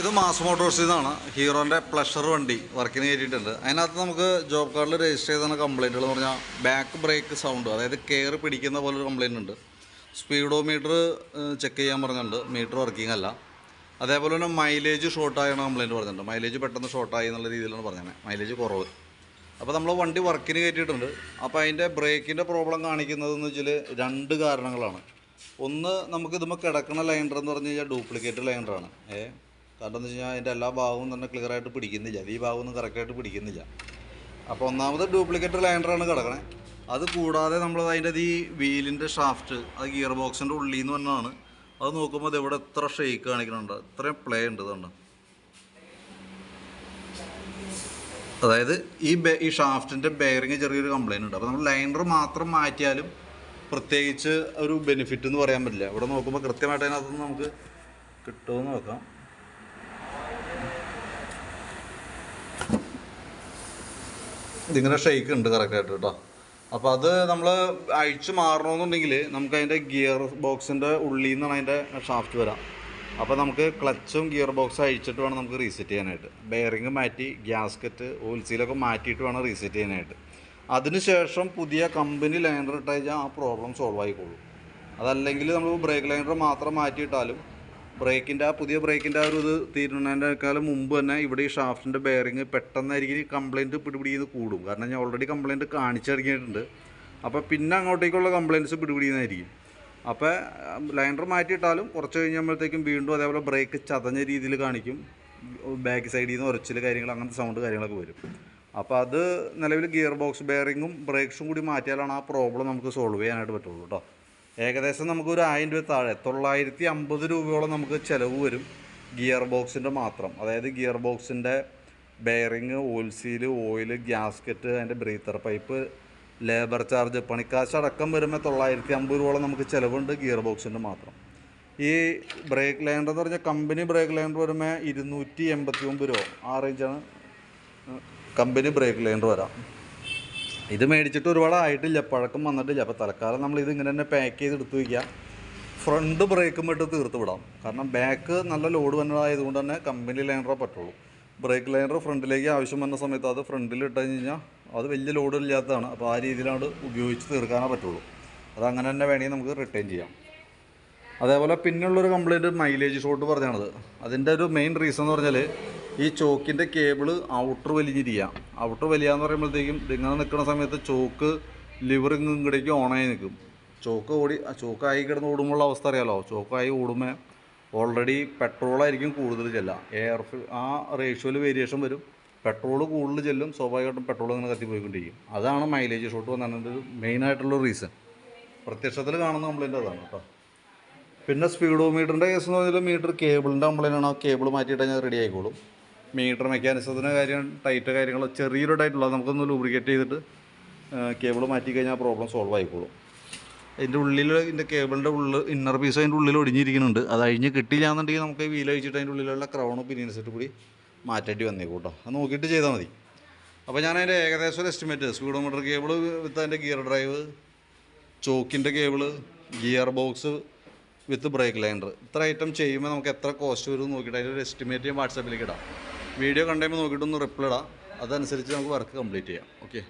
ഇത് മാസ് മോട്ടോഴ്സിൽ നിന്നാണ് ഹീറോന്റെ പ്ലഷർ വണ്ടി വർക്കിന് കയറ്റിയിട്ടുണ്ട്. അതിനകത്ത് നമുക്ക് ജോബ് കാർഡിൽ രജിസ്റ്റർ ചെയ്ത കംപ്ലൈന്റുകൾ എന്ന് പറഞ്ഞാൽ ബാക്ക് ബ്രേക്ക് സൗണ്ട് അതായത് കെയർ പിടിക്കുന്ന പോലെ ഒരു കംപ്ലൈന്റ് ഉണ്ട്. സ്പീഡോ മീറ്റർ ചെക്ക് ചെയ്യാൻ പറഞ്ഞിട്ടുണ്ട്. മീറ്റർ വർക്കിംഗ് അല്ല. അതേപോലെ തന്നെ മൈലേജ് ഷോർട്ടായാണ് കംപ്ലൈന്റ് പറഞ്ഞിട്ടുണ്ട്. മൈലേജ് പെട്ടെന്ന് ഷോർട്ടായി എന്നുള്ള രീതിയിലാണ് പറഞ്ഞത് മൈലേജ് കുറവ്. അപ്പോൾ നമ്മൾ വണ്ടി വർക്കിന് കയറ്റിയിട്ടുണ്ട്. അപ്പോൾ അതിന്റെ ബ്രേക്കിന്റെ പ്രോബ്ലം കാണിക്കുന്നതെന്ന് വെച്ചാൽ രണ്ട് കാരണങ്ങളാണ്. ഒന്ന് നമുക്ക് ഇതുമ്പോൾ കിടക്കുന്ന ലൈൻഡർ എന്ന് പറഞ്ഞു കഴിഞ്ഞാൽ ഡ്യൂപ്ലിക്കേറ്റ് ലൈൻഡറാണ് ഏ? കാരണം എന്ന് വെച്ച് കഴിഞ്ഞാൽ അതിന്റെ എല്ലാ ഭാഗവും തന്നെ ക്ലിയർ ആയിട്ട് പിടിക്കുന്നില്ല. ഈ ഭാഗമൊന്നും കറക്റ്റായിട്ട് പിടിക്കുന്നില്ല. അപ്പോൾ ഒന്നാമത് ഡ്യൂപ്ലിക്കേറ്റ് ലൈൻഡറാണ് കിടക്കണേ. അത് കൂടാതെ നമ്മൾ അതിന്റെ ഈ വീലിന്റെ ഷാഫ്റ്റ് അത് ഗിയർ ബോക്സിന്റെ ഉള്ളിൽ നിന്ന് വന്നതാണ്. അത് നോക്കുമ്പോൾ അത് ഇവിടെ എത്ര ഷെയ്ക്ക് കാണിക്കുന്നുണ്ട് ഇത്രയും പ്ലേ ഉണ്ട് ഇതുണ്ട് അതായത് ഈ ഈ ഷാഫ്റ്റിന്റെ ബെയറിങ് ചെറിയൊരു കംപ്ലൈന്റ് ഉണ്ട്. അപ്പോൾ നമ്മൾ ലൈനർ മാത്രം മാറ്റിയാലും പ്രത്യേകിച്ച് ഒരു ബെനിഫിറ്റ് എന്ന് പറയാൻ പറ്റില്ല. ഇവിടെ നോക്കുമ്പോൾ കൃത്യമായിട്ട് അതിനകത്തുനിന്ന് നമുക്ക് കിട്ടുമെന്ന് നോക്കാം. ഇതിങ്ങനെ ഷെയ്ക്ക് ഉണ്ട് കറക്റ്റായിട്ട് കേട്ടോ. അപ്പോൾ അത് നമ്മൾ അഴിച്ചു മാറണമെന്നുണ്ടെങ്കിൽ നമുക്ക് അതിന്റെ ഗിയർ ബോക്സിന്റെ ഉള്ളിൽ നിന്നാണ് അതിന്റെ ഷാഫ്റ്റ് വരാം. അപ്പോൾ നമുക്ക് ക്ലച്ചും ഗിയർ ബോക്സും അഴിച്ചിട്ട് വേണം നമുക്ക് റീസെറ്റ് ചെയ്യാനായിട്ട്. ബെയറിങ് മാറ്റി ഗ്യാസ്കറ്റ് ഓയിൽസീലൊക്കെ മാറ്റിയിട്ട് വേണം റീസെറ്റ് ചെയ്യാനായിട്ട്. അതിനുശേഷം പുതിയ കമ്പനി ലൈനർ ഇട്ട് കഴിഞ്ഞാൽ ആ പ്രോബ്ലം സോൾവ് ആയിക്കോളും. അതല്ലെങ്കിൽ നമ്മൾ ബ്രേക്ക് ലൈനർ മാത്രം മാറ്റിയിട്ടാലും ബ്രേക്കിന്റെ ആ പുതിയ ബ്രേക്കിന്റെ ആ ഒരു ഇത് തീരുന്നതിനേക്കാളും മുമ്പ് തന്നെ ഇവിടെ ഈ ഷാഫ്റ്റിന്റെ ബെയറിങ് പെട്ടെന്നായിരിക്കും കംപ്ലയിന്റ് പിടിപിടിക്കുന്നത് കൂടും. കാരണം ഞാൻ ഓൾറെഡി കംപ്ലയിന്റ് കാണിച്ചിറങ്ങിയിട്ടുണ്ട്. അപ്പോൾ പിന്നെ അങ്ങോട്ടേക്കുള്ള കംപ്ലയിന്റ്സ് പിടിപിടിക്കുന്നതായിരിക്കും അപ്പോൾ ലൈനർ മാറ്റിയിട്ടാലും കുറച്ച് കഴിഞ്ഞുമ്പോഴത്തേക്കും വീണ്ടും അതേപോലെ ബ്രേക്ക് ചതഞ്ഞ രീതിയിൽ കാണിക്കും. ബാക്ക് സൈഡിൽ നിന്ന് ഉരച്ചിൽ കാര്യങ്ങൾ അങ്ങനത്തെ സൗണ്ട് കാര്യങ്ങളൊക്കെ വരും. അപ്പോൾ അത് നിലവിൽ ഗിയർ ബോക്സ് ബെയറിങ്ങും ബ്രേക്സും കൂടി മാറ്റിയാലാണ് ആ പ്രോബ്ലം നമുക്ക് സോൾവ് ചെയ്യാനായിട്ട് പറ്റുള്ളൂ കേട്ടോ. ഏകദേശം നമുക്കൊരു ആയിരം രൂപ താഴെ തൊള്ളായിരത്തി അമ്പത് രൂപയോളം നമുക്ക് ചിലവ് വരും ഗിയർ ബോക്സിന്റെ മാത്രം. അതായത് ഗിയർ ബോക്സിന്റെ bearing oil seal oil gasket അതിന്റെ ബ്രീത്തർ പൈപ്പ് ലേബർ ചാർജ് പണിക്കാശ് അടക്കം വരുമ്പോൾ തൊള്ളായിരത്തി അമ്പത് രൂപയോളം നമുക്ക് ചിലവുണ്ട് ഗിയർ ബോക്സിന്റെ മാത്രം. ഈ ബ്രേക്ക് ലൈൻഡർ എന്ന് പറഞ്ഞാൽ കമ്പനി ബ്രേക്ക് ലൈൻഡർ വരുമ്പോൾ ഇരുന്നൂറ്റി എൺപത്തി ഒമ്പത് രൂപ. ആ റേഞ്ചാണ് കമ്പനി ബ്രേക്ക് ലൈൻഡർ വരാം. ഇത് മേടിച്ചിട്ട് ഒരുപാട് ആയിട്ടില്ല പഴക്കം വന്നിട്ടില്ല. അപ്പോൾ തൽക്കാലം നമ്മൾ ഇത് ഇങ്ങനെ തന്നെ പാക്ക് ചെയ്ത് എടുത്തു വയ്ക്കുക. ഫ്രണ്ട് ബ്രേക്കും ഇട്ട് തീർത്ത് വിടാം. കാരണം ബാക്ക് നല്ല ലോഡ് വന്നതായതുകൊണ്ട് തന്നെ കമ്പനി ലൈനറേ പറ്റുള്ളൂ. ബ്രേക്ക് ലൈനർ ഫ്രണ്ടിലേക്ക് ആവശ്യം വന്ന സമയത്ത് അത് ഫ്രണ്ടിൽ ഇട്ട് കഴിഞ്ഞ് കഴിഞ്ഞാൽ അത് വലിയ ലോഡ് ഇല്ലാത്തതാണ് അപ്പോൾ ആ രീതിയിലാണ് ഉപയോഗിച്ച് തീർക്കാനേ പറ്റുള്ളൂ. അത് അങ്ങനെ തന്നെ വേണമെങ്കിൽ നമുക്ക് റിട്ടേൺ ചെയ്യാം. അതേപോലെ പിന്നുള്ളൊരു കംപ്ലൈന്റ് മൈലേജ് ഷോട്ട് പറഞ്ഞാണത്. അതിന്റെ ഒരു മെയിൻ റീസൺ എന്ന് പറഞ്ഞാൽ ഈ ചോക്കിന്റെ കേബിൾ ഔട്ടർ വലിഞ്ഞിരിക്കുക ഔട്ടർ വലിയാന്ന് പറയുമ്പോഴത്തേക്കും ഇതിങ്ങനെ നിൽക്കുന്ന സമയത്ത് ചോക്ക് ലിവർ ഇങ്ങടേക്ക് ഓണായി നിൽക്കും. ചോക്ക് ഓടി ചോക്കായി കിടന്ന് ഓടുമ്പോൾ അവസ്ഥ അറിയാമല്ലോ ചോക്കായി ഓടുമ്പോൾ ഓൾറെഡി പെട്രോളായിരിക്കും കൂടുതൽ ചെല്ലുക. എയർ ആ റേഷ്യോയിൽ വേരിയേഷൻ വരും. പെട്രോൾ കൂടുതൽ ചെല്ലും സ്വാഭാവികമായിട്ടും പെട്രോൾ ഇങ്ങനെ കത്തിപ്പോയിക്കൊണ്ടിരിക്കും. അതാണ് മൈലേജ് ഷോട്ട് വന്നതിന്റെ മെയിനായിട്ടുള്ള റീസൺ പ്രത്യക്ഷത്തിൽ കാണുന്ന കംപ്ലൈന്റ് അതാണ് കേട്ടോ പിന്നെ സ്പീഡോ മീറ്ററിന്റെ കേസ് എന്ന് പറഞ്ഞാൽ മീറ്റർ കേബിളിന്റെ കംപ്ലൈന്റ് ആണോ. കേബിൾ മാറ്റിയിട്ട് ഞാൻ റെഡി ആയിക്കോളും. മീറ്റർ മെക്കാനിസത്തിന് കാര്യം ടൈറ്റ് കാര്യങ്ങൾ ചെറിയൊരു ടൈറ്റുള്ള നമുക്കൊന്ന് ലൂബ്രിക്കേറ്റ് ചെയ്തിട്ട് കേബിൾ മാറ്റി കഴിഞ്ഞാൽ പ്രോബ്ലം സോൾവ് ആയിക്കോളും. അതിന്റെ ഉള്ളിൽ ഇതിന്റെ കേബിളിന്റെ ഉള്ളിൽ ഇന്നർ പീസ് അതിന്റെ ഉള്ളിൽ ഒടിഞ്ഞിരിക്കുന്നുണ്ട്. അത് അഴിഞ്ഞ് കിട്ടില്ല എന്നുണ്ടെങ്കിൽ നമുക്ക് വീലഴിച്ചിട്ട് അതിന്റെ ഉള്ളിലുള്ള ക്രൗണും പിന്നെ സെറ്റ് കൂടി മാറ്റേണ്ടി വന്നേ കൂട്ടോ. അത് നോക്കിയിട്ട് ചെയ്താൽ മതി. അപ്പോൾ ഞാൻ അതിന്റെ ഏകദേശം ഒരു എസ്റ്റിമേറ്റ് സ്പീഡോമീറ്റർ കേബിൾ വിത്ത് അതിന്റെ gear drive ചോക്കിന്റെ cable gear box with brake liner ഇത്ര ഐറ്റം ചെയ്യുമ്പോൾ നമുക്ക് എത്ര കോസ്റ്റ് വരും നോക്കിയിട്ട് അതിന്റെ ഒരു എസ്റ്റിമേറ്റ് ഞാൻ വാട്സാപ്പിലേക്ക് ഇടാം. വീഡിയോ കണ്ടുമ്പോൾ നോക്കിയിട്ടൊന്ന് റിപ്ലൈ ഇടാം. അതനുസരിച്ച് നമുക്ക് വർക്ക് കംപ്ലീറ്റ് ചെയ്യാം. ഓക്കെ